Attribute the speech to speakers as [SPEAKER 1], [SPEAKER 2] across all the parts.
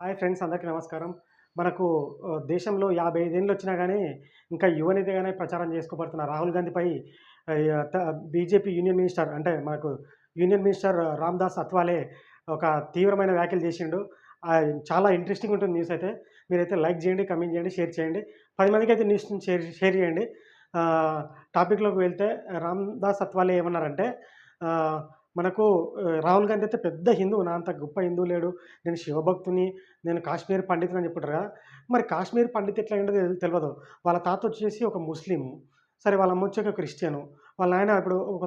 [SPEAKER 1] Hi friends అందరికీ నమస్కారం. మనకు దేశంలో యాభై ఐదేళ్ళు వచ్చినా కానీ ఇంకా యువనేతగానే ప్రచారం చేసుకోబడుతున్న రాహుల్ గాంధీపై బీజేపీ యూనియన్ మినిస్టర్ అంటే మనకు యూనియన్ మినిస్టర్ రామ్దాస్ అత్వాలే ఒక తీవ్రమైన వ్యాఖ్యలు చేసిండు. చాలా ఇంట్రెస్టింగ్ ఉంటుంది న్యూస్ అయితే. మీరైతే లైక్ చేయండి కమెంట్ చేయండి షేర్ చేయండి. పది మందికి అయితే న్యూస్ షేర్ షేర్ చేయండి. టాపిక్లోకి వెళ్తే రామ్దాస్ అత్వాలే ఏమన్నారంటే మనకు రాహుల్ గాంధీ అయితే పెద్ద హిందువు నా అంత గొప్ప హిందువు లేడు. నేను శివభక్తుని నేను కాశ్మీర్ పండితుని అని చెప్పుంటారు కదా. మరి కాశ్మీర్ పండిత్ ఎట్లా ఏంటో తెలియదు వాళ్ళ తాత వచ్చేసి ఒక ముస్లిం. సరే వాళ్ళ అమ్మ వచ్చి ఒక క్రిస్టియను. వాళ్ళ ఆయన ఇప్పుడు ఒక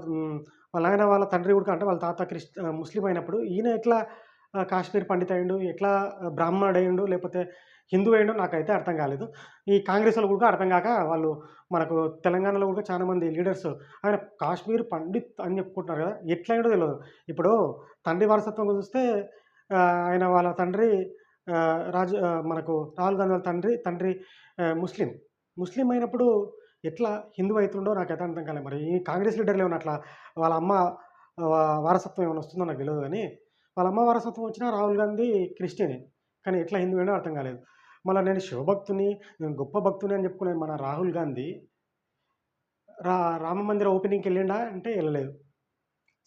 [SPEAKER 1] వాళ్ళ ఆయన వాళ్ళ తండ్రి కూడా అంటే వాళ్ళ తాత క్రిస్ ముస్లిం అయినప్పుడు ఈయన ఎట్లా కాశ్మీర్ పండిత్ అయ్యిండు ఎట్లా బ్రాహ్మణుడు అయ్యిండు లేకపోతే హిందూ అయ్యిండు నాకైతే అర్థం కాలేదు. ఈ కాంగ్రెస్ వాళ్ళు కూడా అర్థం కాక వాళ్ళు మనకు తెలంగాణలో కూడా చాలామంది లీడర్స్ ఆయన కాశ్మీర్ పండిత్ అని చెప్పుకుంటున్నారు కదా ఎట్లా అయ్యిండో తెలియదు ఇప్పుడు తండ్రి వారసత్వం చూస్తే ఆయన వాళ్ళ తండ్రి రాజు మనకు రాహుల్ గాంధీ వాళ్ళ తండ్రి తండ్రి ముస్లిం. ముస్లిం అయినప్పుడు ఎట్లా హిందూ అవుతుండో నాకు అయితే అర్థం కాలేదు. మరి ఈ కాంగ్రెస్ లీడర్లు ఏమన్నా అట్లా వాళ్ళ అమ్మ వారసత్వం ఏమైనా వస్తుందో నాకు తెలియదు కానీ వాళ్ళ అమ్మ వారసత్వం వచ్చినా రాహుల్ గాంధీ క్రిస్టియనే. కానీ ఎట్లా హిందూ అయినా అర్థం కాలేదు. మళ్ళీ నేను శివభక్తుని నేను గొప్ప భక్తుని అని చెప్పుకునే మన రాహుల్ గాంధీ రా రామ మందిర ఓపెనింగ్కి వెళ్ళిండా అంటే వెళ్ళలేదు.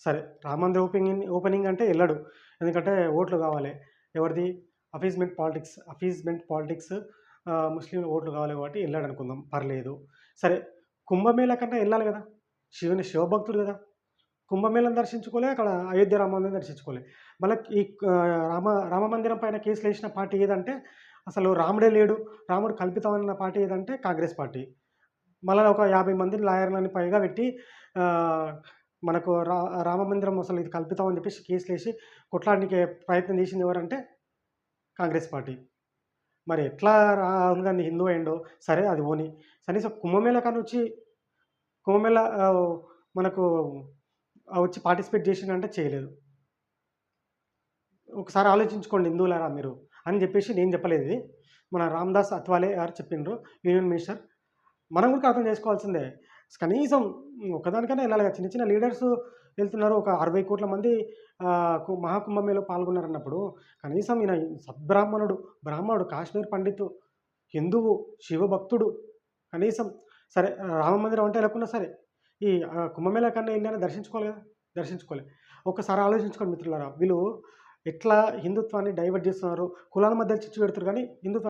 [SPEAKER 1] సరే రామ మందిర ఓపెనింగ్ ఓపెనింగ్ అంటే వెళ్ళడు. ఎందుకంటే ఓట్లు కావాలి. ఎవరిది? అఫీజ్మెంట్ పాలిటిక్స్ అఫీజ్మెంట్ పాలిటిక్స్ ముస్లింల ఓట్లు కావాలి కాబట్టి వెళ్ళాడు అనుకుందాం పర్లేదు. సరే కుంభమేళ కన్నా వెళ్ళాలి కదా. శివుని శివభక్తుడు కదా. కుంభమేళం దర్శించుకోలే అక్కడ అయోధ్య రామ మందిరం దర్శించుకోలే. మళ్ళీ ఈ రామ రామ మందిరం పైన కేసులు వేసిన పార్టీ ఏదంటే అసలు రాముడే లేడు రాముడు కల్పితమైన పార్టీ ఏదంటే కాంగ్రెస్ పార్టీ. మళ్ళీ ఒక యాభై మంది లాయర్లని పైగా పెట్టి మనకు రా రామ మందిరం అసలు ఇది కల్పితం అని చెప్పేసి కేసులు వేసి కొట్లాడడానికి ప్రయత్నం చేసింది ఎవరంటే కాంగ్రెస్ పార్టీ. మరి ఎట్లా రాహుల్ గాంధీ హిందూ అయిండో సరే అది ఓని. కనీసం కుంభమేళ కానీ వచ్చి కుంభమేళ మనకు వచ్చి పార్టిసిపేట్ చేసిందంటే చేయలేదు. ఒకసారి ఆలోచించుకోండి హిందువులారా మీరు అని చెప్పేసి నేను చెప్పలేదు ఇది. మన రామ్దాస్ అత్వాలే గారు చెప్పిండ్రు యూనియన్ మినిస్టర్. మనం కూడా అర్థం చేసుకోవాల్సిందే. కనీసం ఒకదానికైనా వెళ్ళాలి చిన్న చిన్న లీడర్స్ వెళ్తున్నారు. ఒక అరవై కోట్ల మంది మహాకుంభమేలో పాల్గొన్నారన్నప్పుడు కనీసం ఈయన సద్బ్రాహ్మణుడు బ్రాహ్మణుడు కాశ్మీర్ పండితు హిందువు శివభక్తుడు కనీసం సరే రామ మందిరం అంటే లేకున్నా సరే ఈ ఆ, కుంభమేళా కన్నా ఇండియాని దర్శించుకోవాలి కదా? దర్శించుకోవాలి. ఒకసారి ఆలోచించుకోండి మిత్రులారా. వీళ్ళు ఎట్లా హిందుత్వాన్ని డైవర్ట్ చేస్తున్నారు? కులాల మధ్య చిచ్చు పెడుతున్నారు కానీ హిందుత్వం